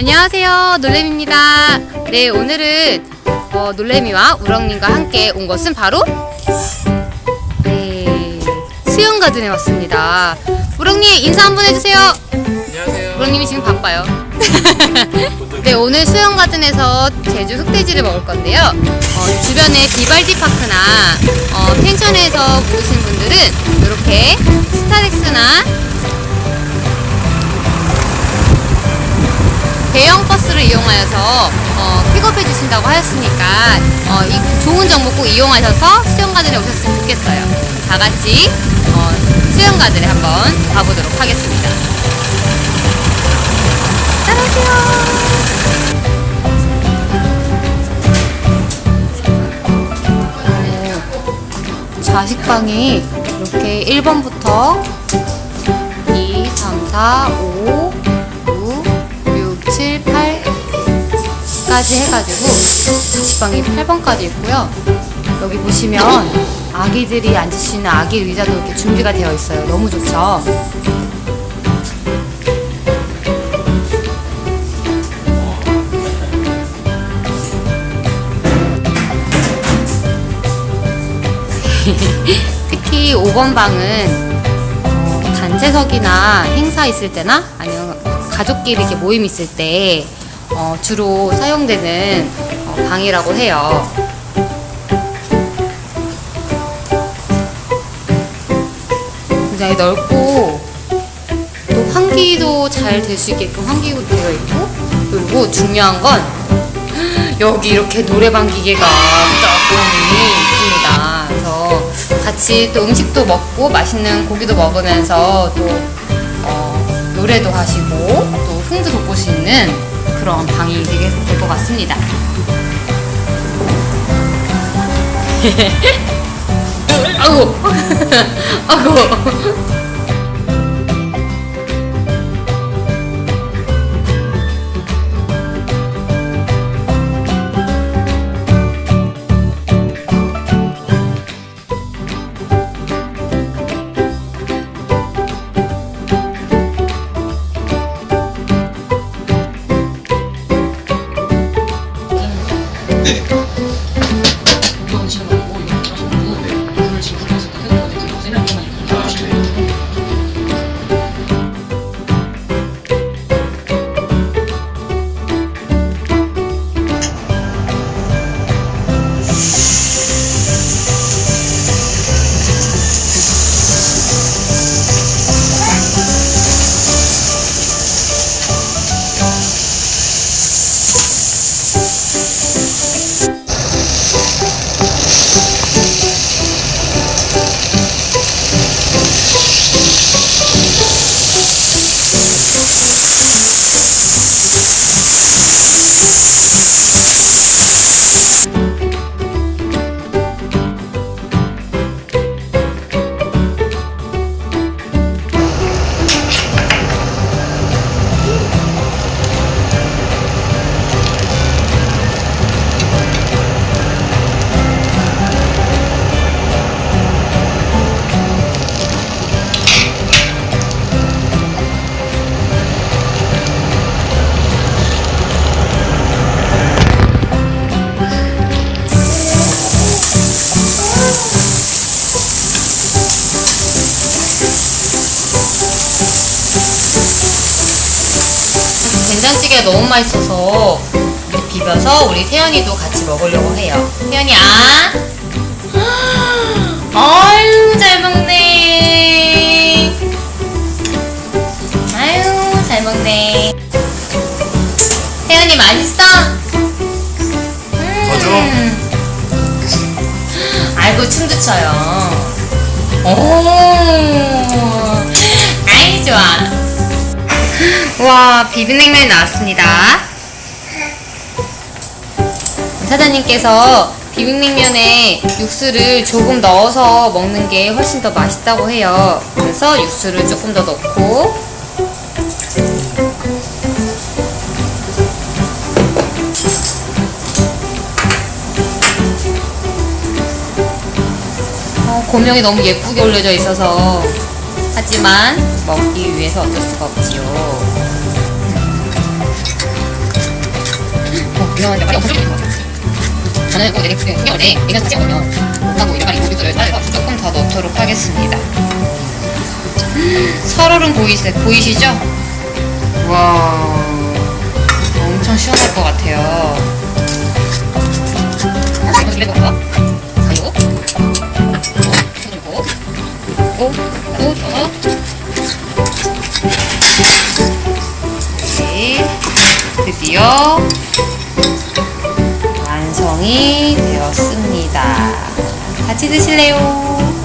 안녕하세요, 놀래미입니다. 네, 오늘은 어, 놀래미와 우렁님과 함께 온 것은 바로 네, 수영가든에 왔습니다. 우렁님 인사 한번 해주세요. 안녕하세요. 우렁님이 지금 바빠요. 네, 오늘 수영가든에서 제주 흑돼지를 먹을 건데요. 어, 주변에 비발디 파크나 어, 펜션에서 묵으신 분들은 이렇게 스타렉스나 대형 버스를 이용하여서 어, 픽업해 주신다고 하였으니까 어, 이 좋은 정보 꼭 이용하셔서 수영가든에 오셨으면 좋겠어요. 다 같이 어, 수영가든에 한번 가보도록 하겠습니다. 따라오세요. 자식방이 이렇게 1번부터 2, 3, 4, 5, 6, 6, 7, 8까지 해가지고 자식방이 8번까지 있고요. 여기 보시면 아기들이 있는 아기 의자도 이렇게 준비가 되어 있어요. 너무 좋죠? 특히 5번 방은 어, 단체석이나 행사 있을 때나 아니면 가족끼리 이렇게 모임 있을 때 어, 주로 사용되는 어, 방이라고 해요. 굉장히 넓고 또 환기도 잘 될 수 있게끔 환기도 되어 있고 그리고 중요한 건 여기 이렇게 노래방 기계가 조금이 있습니다. 그래서 같이 또 음식도 먹고 맛있는 고기도 먹으면서 또 어, 노래도 하시고 또 흥도 돋볼 수 있는 그런 방이 되게 될 것 같습니다. 아이고, 아이고. gente. 장찌개가 너무 맛있어서 이렇게 비벼서 우리 태연이도 같이 먹으려고 해요. 태연이 아, 아유 잘 먹네. 아유 잘 먹네. 태연이 맛있어? 음. 아이고 춤도 춰요. 오, 와 비빔냉면이 나왔습니다. 사장님께서 비빔냉면에 육수를 조금 넣어서 먹는 게 훨씬 더 맛있다고 해요. 그래서 육수를 조금 더 넣고 어, 고명이 너무 예쁘게 올려져 있어서 하지만 먹기 위해서 어쩔 수가 없지요. 그러면 역할이 없을 것 같아요. 저는 뭐 신경을 내, 내가 사지 않으면 못하고 이래가리 고기들을 따라서 조금 더 넣도록 하겠습니다. 설얼은 보이시, 보이시죠? 와, 엄청 시원할 것 같아요. 기대 볼까? 가요. 그리고 오, 오, 더. 네, 드디어 완성이 되었습니다. 같이 드실래요?